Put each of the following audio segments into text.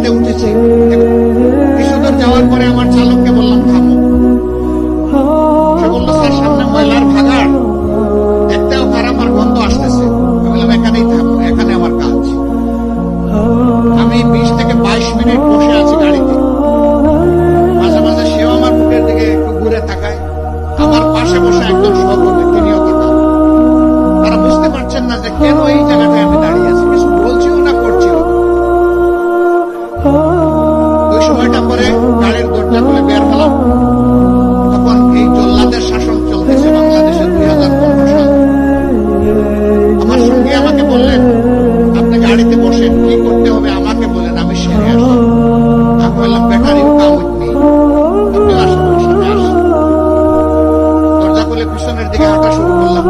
গাড়িতে উঠেছে। কিছুদূর যাওয়ার পরে আমার চালককে বললাম, থামো। সে স্যার, সামনে ময়লার গন্ধ আসতেছে। আমি বললাম, এখানেই থামো, এখানে আমার কাজ। আমি বিশ থেকে বাইশ মিনিট বসে আছি গাড়িতে। মাঝে মাঝে সেও আমার বুকের দিকে একটু ঘুরে তাকায়। আমার পাশে বসে একদম সহকর্মী তিনিও তাকান তারা বুঝতে পারছেন না যে কেন এই জায়গায় ছয়টা পরে গাড়ির দরজা খুলে বের হলাম তখন এই জল্লাদের শাসন চলতেছে বাংলাদেশে দুই হাজার আমার সঙ্গে আমাকে বললেন, আপনি গাড়িতে বসে কি করতে হবে আমাকে বলেন, আমি সেরে আসি আমি বললাম বেটার ইনকাম নেই আপনি আসেন। দরজা খুলে পিছনের দিকে হাঁটা শুরু করলাম।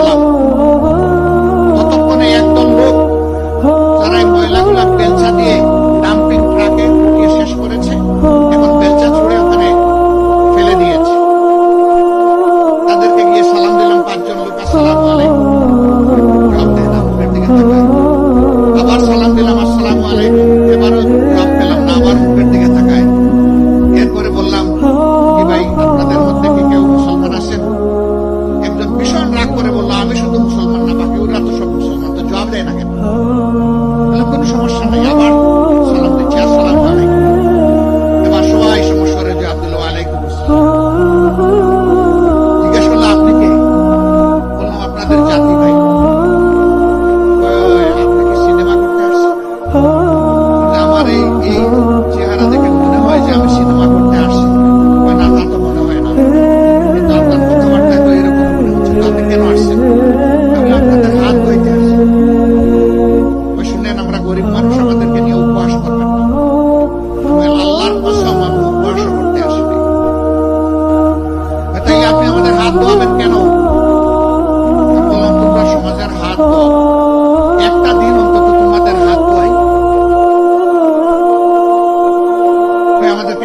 Allah.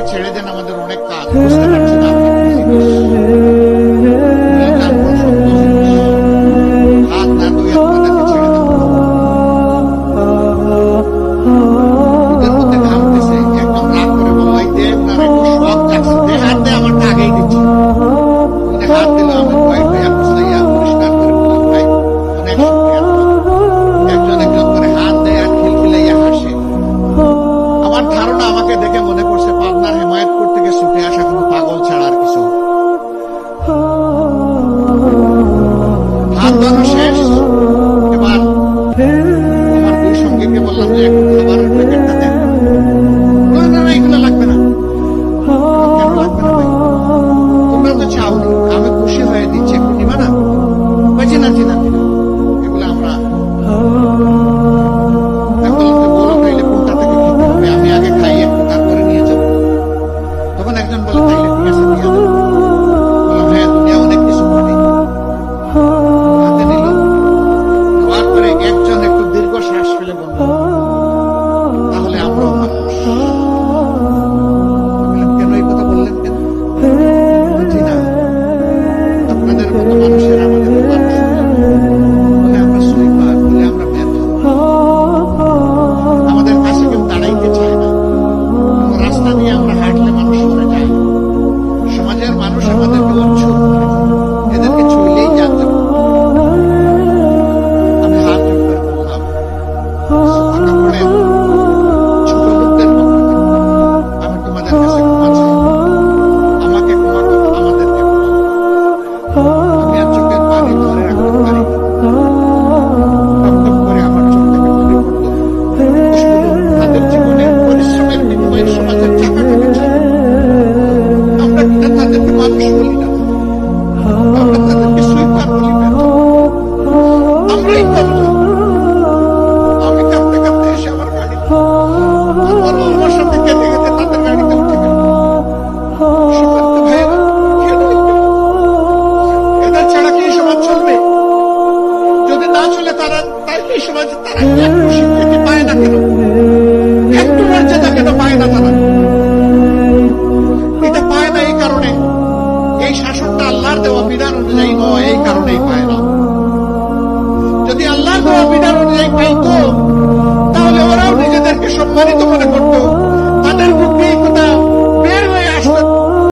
ছেড়ে দেন আমাদের অনেক কাজ। বুঝতে পারছি